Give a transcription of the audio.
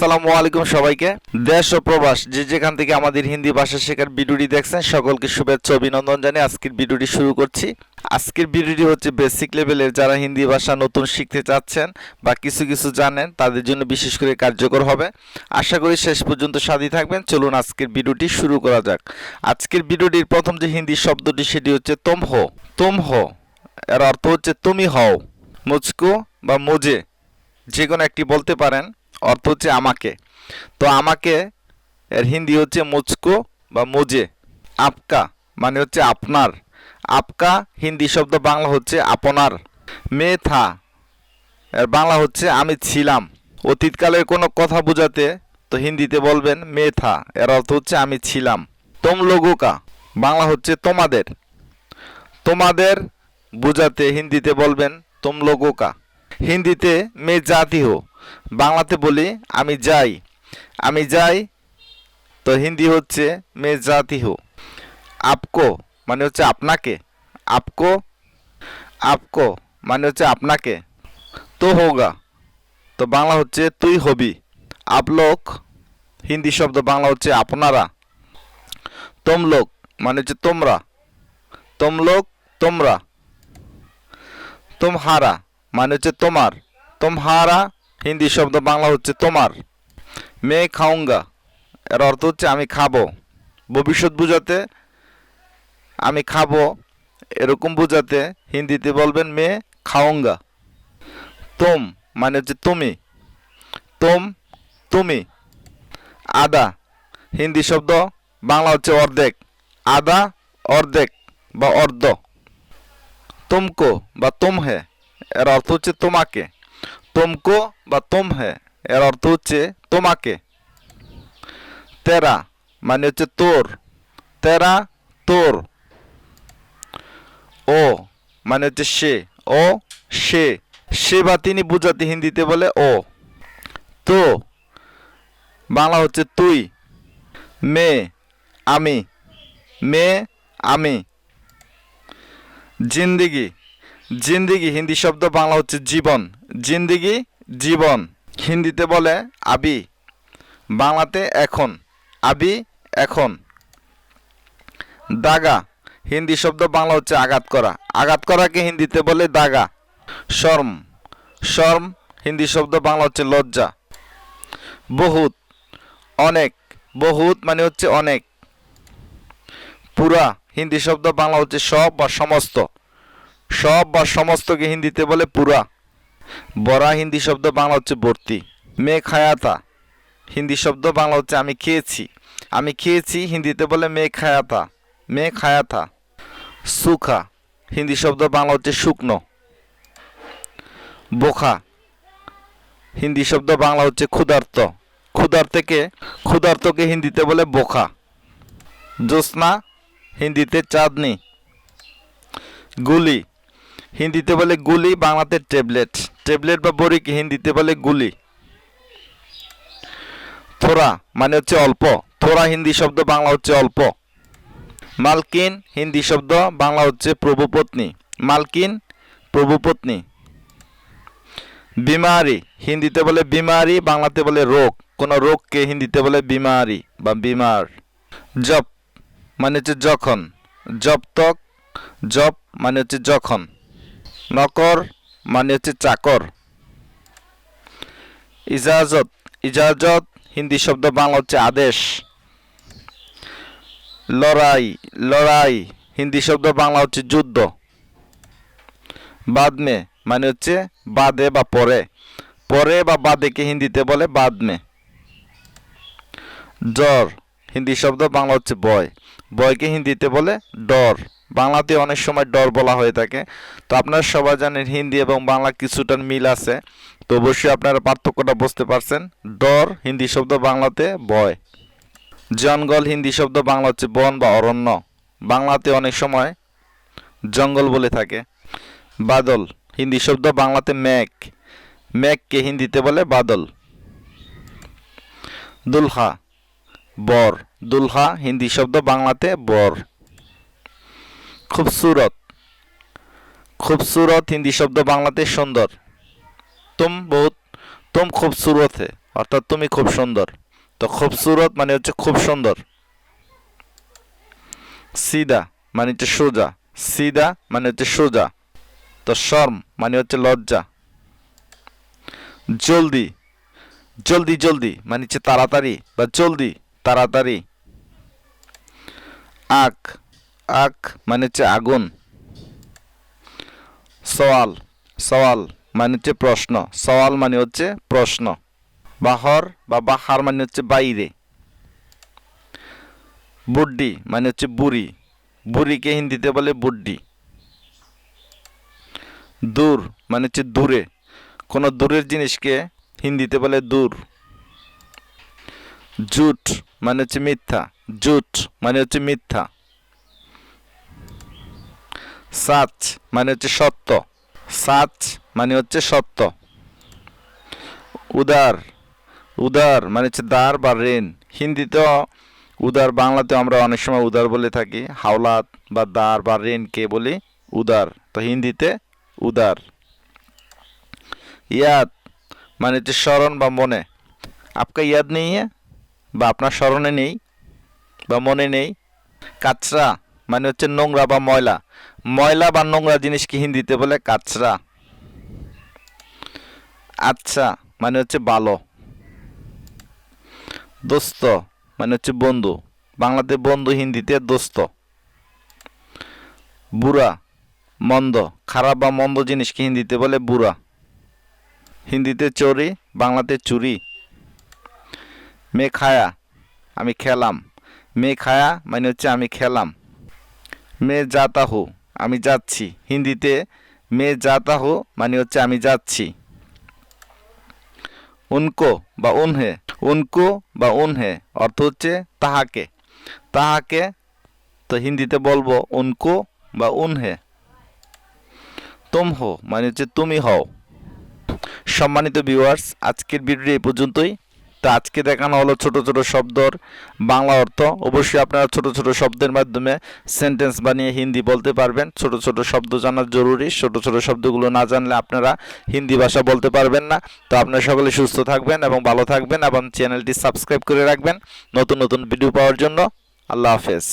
আসসালামু আলাইকুম সবাইকে। দেশ ও প্রবাস, যে যেখান থেকে আমাদের হিন্দি ভাষা শেখার ভিডিওটি দেখছেন, সকলকে শুভেচ্ছা অভিনন্দন জানিয়ে আজকের ভিডিওটি শুরু করছি। আজকের ভিডিওটি হচ্ছে বেসিক লেভেলের যারা হিন্দি ভাষা নতুন শিখতে চাচ্ছেন বা কিছু কিছু জানেন, তাদের জন্য বিশেষ করে কার্যকর হবে। আশা করি শেষ পর্যন্ত সাথী থাকবেন। চলুন আজকের ভিডিওটি শুরু করা যাক। আজকের ভিডিওটির প্রথম যে হিন্দি শব্দটি, সেটি হচ্ছে তোম হো। তোম হো, এর অর্থ হচ্ছে তুমি হও মুচকো বা মোজে যে কোনো একটি বলতে পারেন। অর্থ হচ্ছে আমাকে। তো আমাকে এর হিন্দি হচ্ছে মুচকো বা মোজে আপকা মানে হচ্ছে আপনার। আপকা হিন্দি শব্দ বাংলা হচ্ছে আপনার। মে থা। এর বাংলা হচ্ছে আমি ছিলাম। অতীতকালের কোনো কথা বোঝাতে তো হিন্দিতে বলবেন মে থা। এর অর্থ হচ্ছে আমি ছিলাম। তোম লোগোকা বাংলা হচ্ছে তোমাদের। তোমাদের বোঝাতে হিন্দিতে বলবেন তোম লোগোকা হিন্দিতে মে জাতি হো। বাংলাতে বলি, আমি যাই। আমি যাই তো হিন্দি হচ্ছে মে জাতি হো। আপকো মানে হচ্ছে আপনাকে। আপকো আপকো মানে হচ্ছে আপনাকে। তো হোগা। তো বাংলা হচ্ছে তুই হবি। আপলোক হিন্দি শব্দ বাংলা হচ্ছে আপনারা। তোম লোক মানে হচ্ছে তোমরা। তোম লোক, তোমরা। তোমহারা মানে হচ্ছে তোমার। তোমহারা হিন্দি শব্দ বাংলা হচ্ছে তোমার। মে খাউঙ্গা এর অর্থ হচ্ছে আমি খাব। ভবিষ্যৎ বোঝাতে আমি খাব। এরকম বোঝাতে হিন্দিতে বলবেন মে খাউঙ্গা তোম মানে হচ্ছে তুমি। তোম, তুমি। আদা। হিন্দি শব্দ বাংলা হচ্ছে অর্ধেক। আদা, অর্ধেক বা অর্ধ। তুমকো বা তুম হে এর অর্থ হচ্ছে তোমাকে। তুমকো বা তুম হে এর অর্থ হচ্ছে তোমাকে। তেরা মানে হচ্ছে তোর। তেরা, তোর। ও মানে হচ্ছে সে। ও, সে। সে বা তিনি বুঝাতে হিন্দিতে বলে ও। তো, বাংলা হচ্ছে তুই। মে, আমি। মে, আমি। জিন্দিগি। জিন্দিগি, হিন্দি শব্দ বাংলা হচ্ছে জীবন। জিন্দিগি, জীবন। হিন্দিতে বলে আবি। বাংলাতে এখন। আবি, এখন। দাগা। হিন্দি শব্দ বাংলা হচ্ছে আঘাত করা। আঘাত করাকে হিন্দিতে বলে দাগা। শর্ম। শর্ম, হিন্দি শব্দ বাংলা হচ্ছে লজ্জা। বহুত। অনেক। বহুত মানে হচ্ছে অনেক। পুরা। হিন্দি শব্দ বাংলা হচ্ছে সব বা সমস্ত। সব বা সমস্তকে হিন্দিতে বলে পুরা। বড়া হিন্দি শব্দ বাংলা হচ্ছে ভর্তি। মে খায়াতা। হিন্দি শব্দ বাংলা হচ্ছে আমি খেয়েছি। আমি খেয়েছি, হিন্দিতে বলে মে খায়াতা। মে খায়াতা। সুখা। হিন্দি শব্দ বাংলা হচ্ছে শুকনো। বোখা। হিন্দি শব্দ বাংলা হচ্ছে ক্ষুধার্ত। ক্ষুধার্তকে ক্ষুধার্তকে হিন্দিতে বলে বোখা। জ্যোৎস্না, হিন্দিতে চাঁদনি। গুলি। হিন্দিতে বলে গুলি, বাংলাতে ট্যাবলেট। ট্যাবলেট বা বড়িকে হিন্দিতে বলে গুলি? থোড়া মানে হচ্ছে অল্প। থোড়া হিন্দি শব্দ, বাংলা হচ্ছে অল্প। মালকিন হিন্দি শব্দ, বাংলা হচ্ছে প্রভুপত্নী। মালকিন প্রভুপত্নী। বিমারি হিন্দিতে বলে বিমারি, বাংলাতে বলে রোগ। কোনো রোগকে হিন্দিতে বলে বিমারি বা বিমার। জপ মানে হচ্ছে যখন। জপ তক জপ মানে হচ্ছে যখন। নকর মানে হচ্ছে চাকর। ইজাজত ইজাজত হিন্দি শব্দ বাংলা হচ্ছে আদেশ। লড়াই লড়াই, হিন্দি শব্দ বাংলা হচ্ছে যুদ্ধ। বাদমে মানে হচ্ছে বাদে বা পরে। পরে বা বাদেকে হিন্দিতে বলে বাদমে। জ্বর, হিন্দি শব্দ বাংলা হচ্ছে বয়। বয়কে হিন্দিতে বলে ডর। বাংলাতে অনেক সময় ডর বলা হয়ে থাকে। তো আপনারা সবাই জানেন হিন্দি এবং বাংলা কিছুটা মিল আছে। তো অবশ্যই আপনারা পার্থক্যটা বুঝতে পারছেন। ডর, হিন্দি শব্দ বাংলাতে ভয়। জঙ্গল, হিন্দি শব্দ বাংলা হচ্ছে বন বা অরণ্য। বাংলাতে অনেক সময় জঙ্গল বলে থাকে। বাদল, হিন্দি শব্দ বাংলাতে ম্যাক মেঘকে হিন্দিতে বলে বাদল। দুলহা, বর। দুলহা, হিন্দি শব্দ বাংলাতে বর। খুবসুরত। খুবসুরত হিন্দি শব্দ বাংলাতে সুন্দর। তুম বহুত, তুম খুবসুরত হে, অর্থাৎ তুমি খুব সুন্দর। তো খুবসুরত মানে হচ্ছে খুব সুন্দর। সিদা মানে হচ্ছে সোজা। সিদা মানে হচ্ছে সোজা। তো শর্ম মানে হচ্ছে লজ্জা। জলদি জলদি জলদি মানে হচ্ছে তাড়াতাড়ি বা জলদি, তাড়াতাড়ি। আক আক মানে হচ্ছে আগুন। সওয়াল সওয়াল মানে হচ্ছে প্রশ্ন। সওয়াল মানে হচ্ছে প্রশ্ন। বাহর বা বাহার মানে হচ্ছে বাইরে। বুড্ডি মানে হচ্ছে বুড়ি। বুড়িকে হিন্দিতে বলে বুড্ডি। দূর মানে হচ্ছে দূরে। কোনো দূরের জিনিসকে হিন্দিতে বলে দূর। জুট মানে হচ্ছে মিথ্যা। জুট মানে হচ্ছে মিথ্যা। সাচ মানে হচ্ছে সত্য। সাচ মানে হচ্ছে সত্য। উদার উদার মানে হচ্ছে দার বা রেন হিন্দিতেও উদার, বাংলাতেও আমরা অনেক সময় উদার বলে থাকি। হাওলাত বা দার বা রেনকে বলি উদার। তো হিন্দিতে উদার। ইয়াদ মানে হচ্ছে স্মরণ বা মনে। আপকা ইয়াদ নেই বা আপনার স্মরণে নেই? বা মনে নেই? কাচরা মানে হচ্ছে নোংরা বা ময়লা। ময়লা বা নোংরা জিনিসকে হিন্দিতে বলে? কাচরা। আচ্ছা মানে হচ্ছে ভালো দোস্ত মানে হচ্ছে বন্ধু। বাংলাতে বন্ধু, হিন্দিতে দোস্ত। বুড়া, মন্দ। খারাপ বা মন্দ জিনিসকে হিন্দিতে বলে? বুড়া। হিন্দিতে চোরি বাংলাতে চুরি। মে খায়া, আমি খেলাম। মে খায়া মানে হচ্ছে আমি খেলাম। মে যাতা হো, আমি যাচ্ছি। হিন্দিতে মে যাতা হো মানে হচ্ছে আমি যাচ্ছি। উনকো বা উনহে, উনকো বা উনহে অর্থ হচ্ছে তাহাকে। তাহাকে, তো হিন্দিতে বলব উনকো বা উনহে। তুম হো মানে হচ্ছে তুমি হও। সম্মানিত ভিউয়ার্স আজকের ভিডিও এই পর্যন্তই। তো আজকে দেখানো হলো ছোট ছোট শব্দর বাংলা অর্থ। অবশ্যই আপনারা ছোট ছোট শব্দের মাধ্যমে সেন্টেন্স বানিয়ে হিন্দি বলতে পারবেন। ছোট ছোট শব্দ জানা জরুরি। ছোট ছোট শব্দগুলো না জানলে আপনারা হিন্দি ভাষা বলতে পারবেন না। তো আপনারা সকলে সুস্থ থাকবেন এবং ভালো থাকবেন এবং চ্যানেলটি সাবস্ক্রাইব করে রাখবেন। নতুন নতুন ভিডিও পাওয়ার জন্য আল্লাহ হাফেজ।